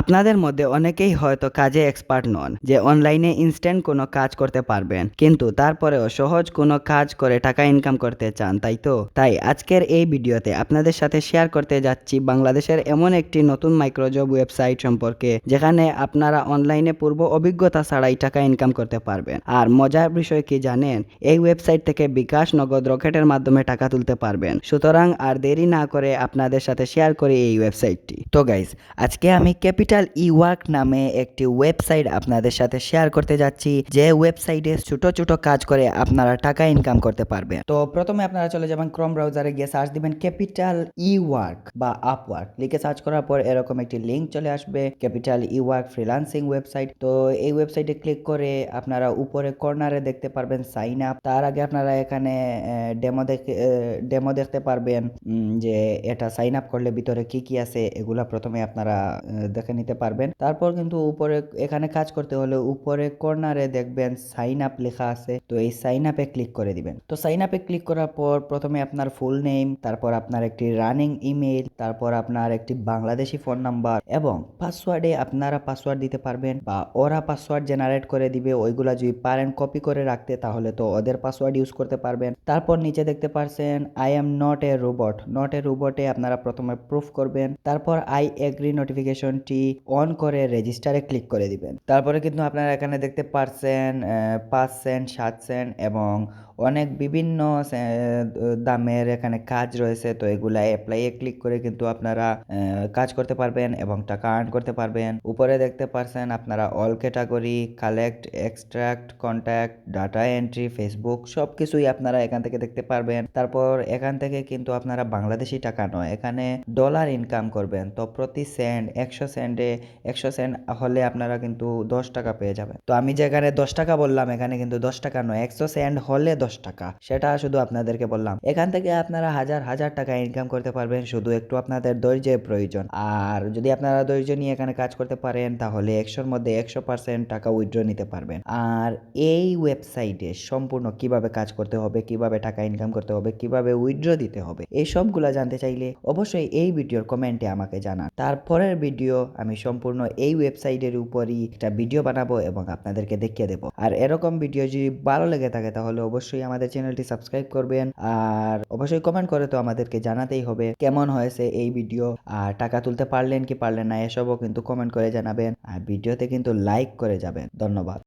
আপনাদের মধ্যে অনেকেই হয়তো কাজে এক্সপার্ট নন, যে অনলাইনে ইনস্ট্যান্ট কোনো কাজ করতে পারবেন। কিন্তু তারপরেও সহজ কোনো কাজ করে টাকা ইনকাম করতে চান, তাই তো? তাই আজকের এই ভিডিওতে আপনাদের সাথে শেয়ার করতে যাচ্ছি বাংলাদেশের এমন একটি নতুন মাইক্রোজব ওয়েবসাইট সম্পর্কে, যেখানে আপনারা অনলাইনে পূর্ব অভিজ্ঞতা ছাড়াই টাকা ইনকাম করতে পারবেন। আর মজার বিষয় কি জানেন? এই ওয়েবসাইট থেকে বিকাশ নগদ রকেটের মাধ্যমে টাকা তুলতে পারবেন। সুতরাং আর দেরি না করে আপনাদের সাথে শেয়ার করি এই ওয়েবসাইটটি তো গাইজ আজকে আমি ক্যাপিটাল ই ওয়ার্ক নামে একটি ওয়েবসাইট আপনাদের সাথে শেয়ার করতে যাচ্ছি যে ওয়েবসাইটে ছোট ছোট কাজ করে আপনারা টাকা ইনকাম করতে পারবেন। তো প্রথমে আপনারা চলে যাবেন ক্রোম ব্রাউজারে গিয়ে সার্চ দিবেন ক্যাপিটাল ই ওয়ার্ক বা আপওয়ার্ক লিখে সার্চ করার পর এরকম একটি লিঙ্ক চলে আসবে capital E work freelancing website তো এই ওয়েবসাইটে ক্লিক করে আপনারা উপরে কর্নারে দেখতে পারবেন সাইন আপ তার আগে আপনারা এখানে ডেমো দেখে ডেমো দেখতে পারবেন যে এটা সাইন আপ করলে ভিতরে কি কি আছে এগুলা প্রথমে আপনারা আহ, দেখে নিতে পারবেন। তারপর কিন্তু উপরে এখানে কাজ করতে হলে উপরে কর্নারে দেখবেন সাইন আপ লেখা আছে। তো এই সাইন আপে ক্লিক করে দিবেন। তো সাইন আপে ক্লিক করার পর প্রথমে আপনার ফুল নেম তারপর আপনার একটি রানিং ইমেল তারপর আপনার একটি বাংলাদেশি ফোন নাম্বার এবং পাসওয়ার্ডে আপনারা পাসওয়ার্ড দিতে পারবেন বা ওরা পাসওয়ার্ড জেনারেট করে দিবে। ওইগুলা যদি পারেন কপি করে রাখতে তাহলে তো ওদের পাসওয়ার্ড ইউজ করতে পারবেন। তারপর নিচে দেখতে পারছেন I am not a robot not a রোবটে আপনারা প্রথমে প্রুফ করবেন। তারপর আই এগ্রি নোটিফিকেশনটি অন করে রেজিস্টারে ক্লিক করে দিবেন। তারপরে কিন্তু আপনারা এখানে দেখতে পারছেন পাঁচ সেন্ট সাত সেন্ট এবং অনেক বিভিন্ন দামের এখানে কাজ রয়েছে। তো এগুলা অ্যাপ্লাইয়ে ক্লিক করে কিন্তু আপনারা কাজ করতে পারবেন এবং টাকা আর্ন করতে পারবেন। উপরে দেখতে পারছেন আপনারা all category collect extract contact data entry Facebook সব কিছুই আপনারা এখান থেকে দেখতে পারবেন। তারপর এখান থেকে কিন্তু আপনারা বাংলাদেশি টাকা নয়, এখানে ডলার ইনকাম করবেন। তো প্রতি সেন্ট একশো সেন্টে একশো সেন্ট হলে আপনারা কিন্তু দশ টাকা পেয়ে যাবেন। তো আমি যেখানে দশ টাকা বললাম, এখানে কিন্তু দশ টাকা নয়, একশো সেন্ট হলে দশ টাকা। সেটা শুধু আপনাদেরকে বললাম। এখান থেকে আপনারা হাজার হাজার টাকা ইনকাম করতে পারবেন, শুধু একটু আপনাদের ধৈর্যের প্রয়োজন। আর যদি আপনারা ধৈর্য নিয়ে এখানে কাজ করতে পারেন, তাহলে একশোর মধ্যে একশো পার্সেন্ট টাকা উইথড্র নিতে পারবেন। আর এই ওয়েবসাইটে সম্পূর্ণ কীভাবে কাজ করতে হবে, কীভাবে টাকা ইনকাম করতে হবে, কীভাবে উইথড্র দিতে হবে, এই সবগুলা জানতে চাইলে অবশ্যই এই ভিডিওর কমেন্টে আমাকে জানান। তারপরের ভিডিও আমি সম্পূর্ণ এই ওয়েবসাইটের উপরই একটা ভিডিও বানাবো এবং আপনাদেরকে দেখিয়ে দেবো। আর এরকম ভিডিও যদি ভালো লেগে থাকে, তাহলে অবশ্যই আমাদের চ্যানেলটি সাবস্ক্রাইব করবেন। আর অবশ্যই কমেন্ট করে তো আমাদেরকে জানাতেই হবে, কেমন হয়েছে এই ভিডিও আর টাকা তুলতে পারলেন কি পারলেন না, এসবও কিন্তু কমেন্ট করে জানাবেন। আর ভিডিওতে কিন্তু লাইক করে যাবেন। ধন্যবাদ।